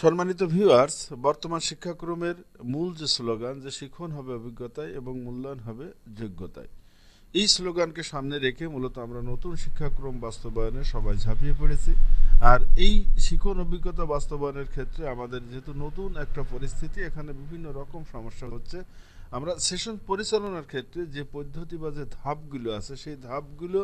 সম্মানিত ভিউয়ার্স বর্তমান শিক্ষাক্রমের মূল যে স্লোগান যে শিখন হবে অভিজ্ঞতায় এবং মূল্যায়ন হবে যোগ্যতায়। এই স্লোগানকে সামনে রেখে মূলত আমরা নতুন শিক্ষাক্রম বাস্তবায়নে সবাই ঝাঁপিয়ে পড়েছি। আর এই শিখন অভিজ্ঞতা বাস্তবায়নের ক্ষেত্রে আমাদের যেহেতু নতুন একটা পরিস্থিতি, এখানে বিভিন্ন রকম সমস্যা হচ্ছে। আমরা সেশন পরিচালনার ক্ষেত্রে যে পদ্ধতি বা যে ধাপগুলো আছে, সেই ধাপগুলো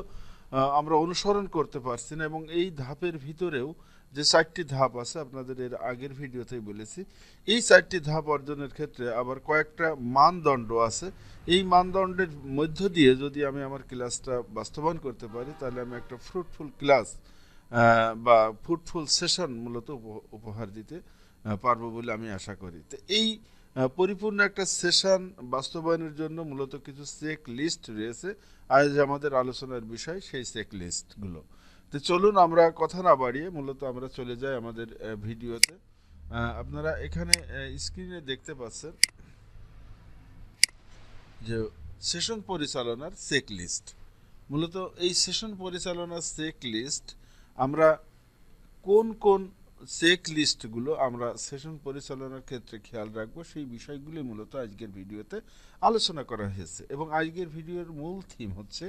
আমরা অনুসরণ করতে পারছি না এবং এই ধাপের ভিতরেও যে চারটি ধাপ আছে আপনাদের এর আগের ভিডিওতেই বলেছি, এই চারটি ধাপ অর্জনের ক্ষেত্রে আবার কয়েকটা মানদণ্ড আছে। এই মানদণ্ডের মধ্য দিয়ে যদি আমি আমার ক্লাসটা বাস্তবায়ন করতে পারি, তাহলে আমি একটা ফ্রুটফুল ক্লাস বা ফ্রুটফুল সেশন মূলত উপ- উপহার দিতে পারব বলে আমি আশা করি। তো এই পরিপূর্ণ একটা সেশন বাস্তবায়নের জন্য মূলত কিছু চেক লিস্ট রয়েছে। আজ আমাদের আলোচনার বিষয় সেই চেক লিস্টগুলো তো চলুন আমরা কথা না বাড়িয়ে মূলত আমরা চলে যাই আমাদের ভিডিওতে। আপনারা এখানে স্ক্রিনে দেখতে পাচ্ছেন যে সেশন পরিচালনার চেক লিস্ট। মূলত এই সেশন পরিচালনার চেক লিস্ট আমরা কোন কোন চেক লিস্টগুলো আমরা সেশন পরিচালনার ক্ষেত্রে খেয়াল রাখব। সেই বিষয়গুলি মূলত আজকের ভিডিওতে আলোচনা করা হয়েছে এবং আজকের ভিডিওর মূল থিম হচ্ছে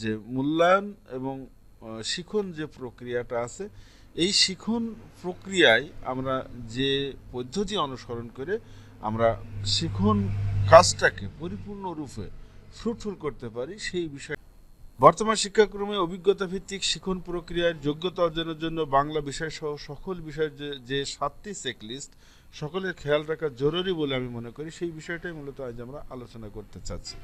যে মূল্যায়ন এবং শিখন যে প্রক্রিয়াটা আছে, এই শিখন প্রক্রিয়ায় আমরা যে পদ্ধতি অনুসরণ করে আমরা শিখন কাজটাকে পরিপূর্ণরূপে ফ্রুটফুল করতে পারি, সেই বিষয় বর্তমান শিক্ষাক্রমে অভিজ্ঞতা ভিত্তিক শিখন প্রক্রিয়ার যোগ্যতা অর্জনের জন্য বাংলা বিষয় সহ সকল বিষয়ের যে সাতটি চেকলিস্ট সকলের খেয়াল রাখা জরুরি বলে আমি মনে করি। সেই বিষয়টাই মূলত আজ আমরা আলোচনা করতে চাচ্ছি।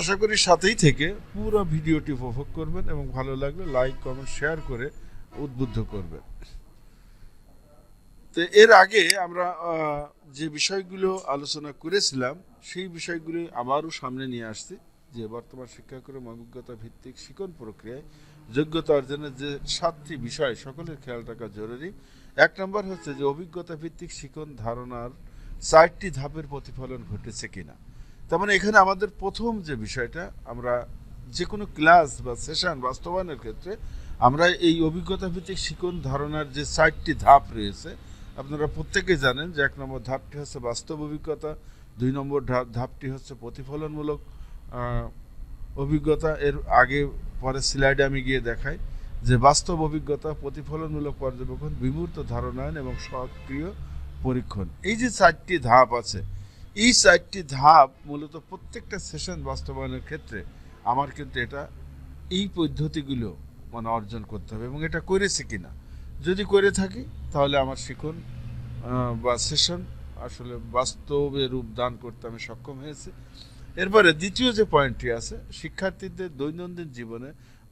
আশা করি সাথেই থেকে পুরো ভিডিওটি উপভোগ করবেন এবং ভালো লাগলে লাইক কমেন্ট শেয়ার করে উদ্বুদ্ধ করবেন। তো এর আগে আমরা যে বিষয়গুলো আলোচনা করেছিলাম, সেই বিষয়গুলি আবারও সামনে নিয়ে আসছি। যে বর্তমান শিক্ষাক্রম অভিজ্ঞতা ভিত্তিক শিক্ষণ প্রক্রিয়ায় যোগ্যতা অর্জনের যে সাতটি বিষয়, সকলের খেয়াল রাখা জরুরি। এক নম্বর হচ্ছে যে অভিজ্ঞতা ভিত্তিক শিক্ষণ ধারণার চারটি ধাপের প্রতিফলন ঘটেছে কিনা। তার মানে এখানে আমাদের প্রথম যে বিষয়টা, আমরা যে কোনো ক্লাস বা সেশন বাস্তবায়নের ক্ষেত্রে আমরা এই অভিজ্ঞতা ভিত্তিক শিক্ষণ ধারণার যে চারটি ধাপ রয়েছে, আপনারা প্রত্যেকেই জানেন যে এক নম্বর ধাপটি হচ্ছে বাস্তব অভিজ্ঞতা, দুই নম্বর ধাপ ধাপটি হচ্ছে প্রতিফলনমূলক অভিজ্ঞতা এর আগে পরে স্লাইডে আমি গিয়ে দেখাই যে বাস্তব অভিজ্ঞতা প্রতিফলনমূলক পর্যবেক্ষণ, বিমূর্ত ধারণায়ন এবং সক্রিয় পরীক্ষণ। এই যে চারটি ধাপ আছে, এই চারটি ধাপ মূলত প্রত্যেকটা সেশন বাস্তবায়নের ক্ষেত্রে আমার কিন্তু এটা এই পদ্ধতিগুলো মানে অর্জন করতে হবে এবং এটা করেছি কিনা। যদি করে থাকি, তাহলে আমার শিখন বা সেশন আসলে বাস্তবে রূপ দান করতে আমি সক্ষম হয়েছি। এরপরে দ্বিতীয় যে পয়েন্টটি আছে, শিক্ষার্থীদের দৈনন্দিন জীবনে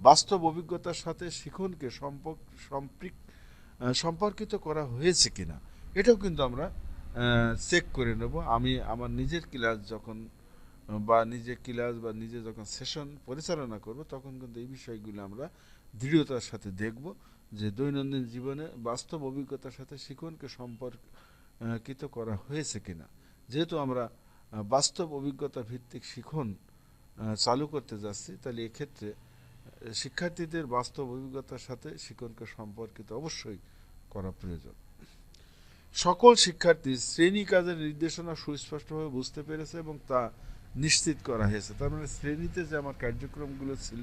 বাস্তব অভিজ্ঞতার সাথে শিখনকে সম্পর্ক সম্পৃক সম্পর্কিত করা হয়েছে কিনা, এটাও কিন্তু আমরা চেক করে নেব। আমি আমার নিজের ক্লাস যখন, বা নিজে ক্লাস বা নিজে যখন সেশন পরিচালনা করব, তখন কিন্তু এই বিষয়গুলো আমরা দৃঢ়তার সাথে দেখব যে দৈনন্দিন জীবনে বাস্তব অভিজ্ঞতার সাথে শিখনকে সম্পর্কিত করা হয়েছে কিনা। যেহেতু আমরা বাস্তব অভিজ্ঞতা ভিত্তিক শিখন চালু করতে যাচ্ছি। তাহলে এক্ষেত্রে শিক্ষার্থীদের বাস্তব অভিজ্ঞতার সাথে শিক্ষণকে সম্পর্কিত অবশ্যই করা প্রয়োজন। সকল শিক্ষার্থী শ্রেণি কাজের নির্দেশনা সুস্পষ্টভাবে বুঝতে পেরেছে এবং তা নিশ্চিত করা হয়েছে। তার মানে শ্রেণীতে যে আমার কার্যক্রমগুলো ছিল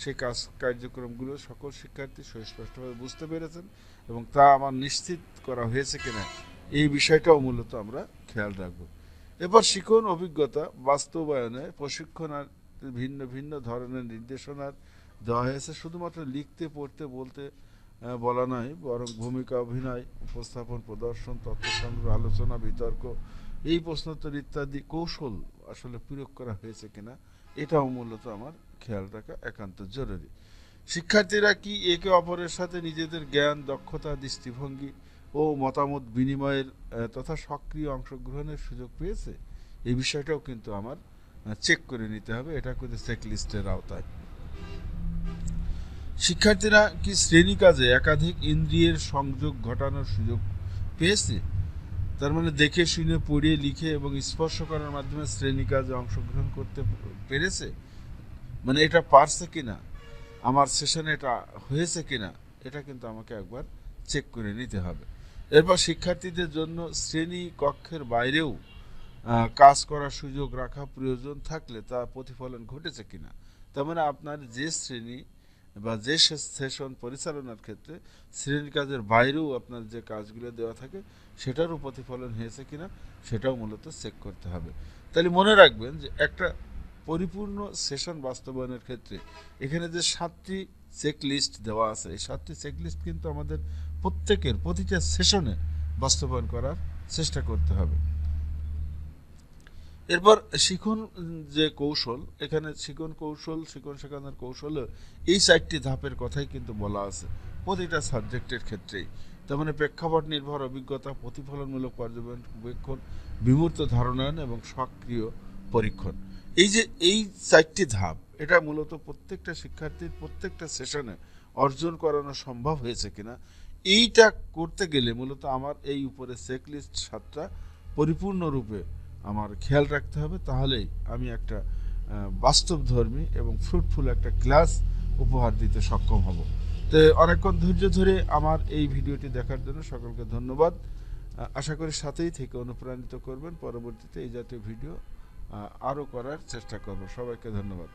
সেই কাজ, কার্যক্রমগুলো সকল শিক্ষার্থী সুস্পষ্টভাবে বুঝতে পেরেছেন এবং তা আমার নিশ্চিত করা হয়েছে কিনা, এই বিষয়টাও মূলত আমরা খেয়াল রাখব। এবার শিখন অভিজ্ঞতা, বাস্তবায়নে প্রশিক্ষণ আর ভিন্ন ভিন্ন ধরনের নির্দেশনার দেওয়া হয়েছে। শুধুমাত্র লিখতে, পড়তে, বলতে বলা নয়, বরং ভূমিকা, অভিনয়, উপস্থাপন, প্রদর্শন, তথ্য সংগ্রহ, আলোচনা, বিতর্ক, এই প্রশ্নোত্তর ইত্যাদি কৌশল আসলে প্রয়োগ করা হয়েছে কিনা, এটাও মূলত আমার খেয়াল রাখা একান্ত জরুরি। শিক্ষার্থীরা কি একে অপরের সাথে নিজেদের জ্ঞান, দক্ষতা, দৃষ্টিভঙ্গি ও মতামত বিনিময়ের তথা সক্রিয় অংশগ্রহণের সুযোগ পেয়েছে। এই বিষয়টাও কিন্তু আমার চেক করে নিতে হবে। এটা কিন্তু চেক লিস্টের আওতায়। শিক্ষার্থীরা কি শ্রেণি কাজে একাধিক ইন্দ্রিয়ের সংযোগ ঘটানোর সুযোগ পেয়েছে? তার মানে দেখে, শুনে, পড়িয়ে, লিখে এবং স্পর্শ করার মাধ্যমে শ্রেণি কাজে অংশগ্রহণ করতে পেরেছে? মানে এটা পারছে কিনা? আমার সেশনে এটা হয়েছে কিনা? এটা কিন্তু আমাকে একবার চেক করে নিতে হবে। এরপর শিক্ষার্থীদের জন্য শ্রেণি কক্ষের বাইরেও কাজ করার সুযোগ রাখা প্রয়োজন থাকলে তা প্রতিফলন ঘটেছে কিনা। তার মানে আপনার যে শ্রেণি বা যে সেশন পরিচালনার ক্ষেত্রে শ্রেণির কাজের বাইরেও আপনার যে কাজগুলো দেওয়া থাকে, সেটারও প্রতিফলন হয়েছে কিনা, সেটাও মূলত চেক করতে হবে। তাহলে মনে রাখবেন যে একটা পরিপূর্ণ সেশন বাস্তবায়নের ক্ষেত্রে এখানে যে সাতটি চেকলিস্ট দেওয়া আছে, এই সাতটি চেকলিস্ট কিন্তু আমাদের প্রত্যেকের প্রতিটা সেশনে বাস্তবায়ন করার চেষ্টা করতে হবে। এরপর শিখন যে কৌশল, এখানে শিখন কৌশল, শিখন শেখানোর কৌশল, এই চারটি ধাপের কথাই কিন্তু বলা আছে প্রতিটা সাবজেক্টের ক্ষেত্রেই। তার মানে প্রেক্ষাপট নির্ভর, অভিজ্ঞতা, প্রতিফলনমূলক পর্যবেক্ষণ, বিমূর্ত ধারণায়ন এবং সক্রিয় পরীক্ষণ। এই যে এই চারটি ধাপ, এটা মূলত প্রত্যেকটা শিক্ষার্থীর প্রত্যেকটা সেশনে অর্জন করানো সম্ভব হয়েছে কিনা এইটা করতে গেলে মূলত আমার এই উপরে চেকলিস্ট সাতটা পরিপূর্ণরূপে আমার খেয়াল রাখতে হবে। তাহলেই আমি একটা বাস্তবধর্মী এবং ফ্রুটফুল একটা ক্লাস উপহার দিতে সক্ষম হব। তো অনেকক্ষণ ধৈর্য ধরে আমার এই ভিডিওটি দেখার জন্য সকলকে ধন্যবাদ। আশা করি সাথেই থেকে অনুপ্রাণিত করবেন। পরবর্তীতে এই জাতীয় ভিডিও আরও করার চেষ্টা করব। সবাইকে ধন্যবাদ।